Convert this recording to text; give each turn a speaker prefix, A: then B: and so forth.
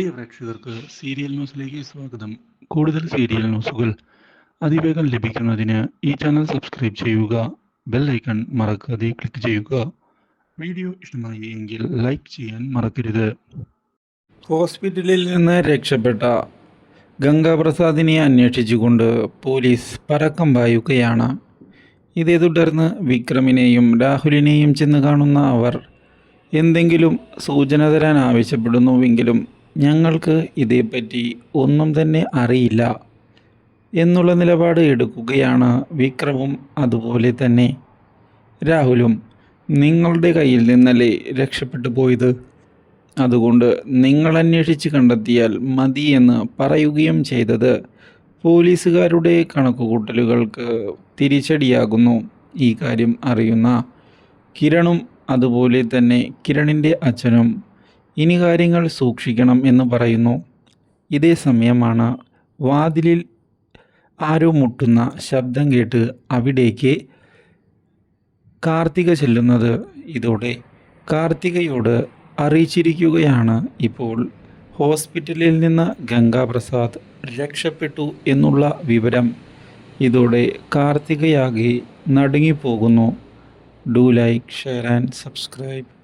A: പ്രിയ പ്രേക്ഷകർക്ക് സീരിയൽ ന്യൂസിലേക്ക് സ്വാഗതം. കൂടുതൽ സീരിയൽ ന്യൂസുകൾ അതിവേഗം ലഭിക്കുന്നതിന് ഈ ചാനൽ സബ്സ്ക്രൈബ് ചെയ്യുക ബെൽ ഐക്കൺ മറക്കാതെ ക്ലിക്ക് ചെയ്യുക. വീഡിയോ ഇഷ്ടമായി എങ്കിൽ ലൈക്ക് ചെയ്യാൻ മറക്കരുത്.
B: ഹോസ്പിറ്റലിൽ നിന്ന് രക്ഷപ്പെട്ട ഗംഗാപ്രസാദിനെ അന്വേഷിച്ചുകൊണ്ട് പോലീസ് പരക്കം പായുകയാണ്. ഇതേ തുടർന്ന് വിക്രമിനെയും രാഹുലിനെയും ചെന്ന് കാണുന്ന അവർ എന്തെങ്കിലും സൂചന തരാൻ ആവശ്യപ്പെടുന്നുവെങ്കിലും ഞങ്ങൾക്ക് ഇതേപ്പറ്റി ഒന്നും തന്നെ അറിയില്ല എന്നുള്ള നിലപാട് എടുക്കുകയാണ് വിക്രമും അതുപോലെ തന്നെ രാഹുലും. നിങ്ങളുടെ കയ്യിൽ നിന്നല്ലേ രക്ഷപ്പെട്ടു പോയത്? അതുകൊണ്ട് നിങ്ങൾ അന്വേഷിച്ച് കണ്ടെത്തിയാൽ മതിയെന്ന് പറയുകയും ചെയ്തത് പോലീസുകാരുടെ കണക്കുകൂട്ടലുകൾക്ക് തിരിച്ചടിയാകുന്നു ഈ കാര്യം അറിയുന്ന കിരണും അതുപോലെ തന്നെ കിരണിന്റെ അച്ഛനും ഇനി കാര്യങ്ങൾ സൂക്ഷിക്കണം എന്ന് പറയുന്നു. ഇതേ സമയമാണ് വാതിലിൽ ആരോ മുട്ടുന്ന ശബ്ദം കേട്ട് അവിടേക്ക് കാർത്തിക ചെല്ലുന്നത് ഇതോടെ. കാർത്തികയോട് അറിയിച്ചിരിക്കുകയാണ് ഇപ്പോൾ ഹോസ്പിറ്റലിൽ നിന്ന് ഗംഗാപ്രസാദ് രക്ഷപ്പെട്ടു എന്നുള്ള വിവരം. ഇതോടെ കാർത്തികയാകെ നടുങ്ങിപ്പോകുന്നു. Do like share and subscribe.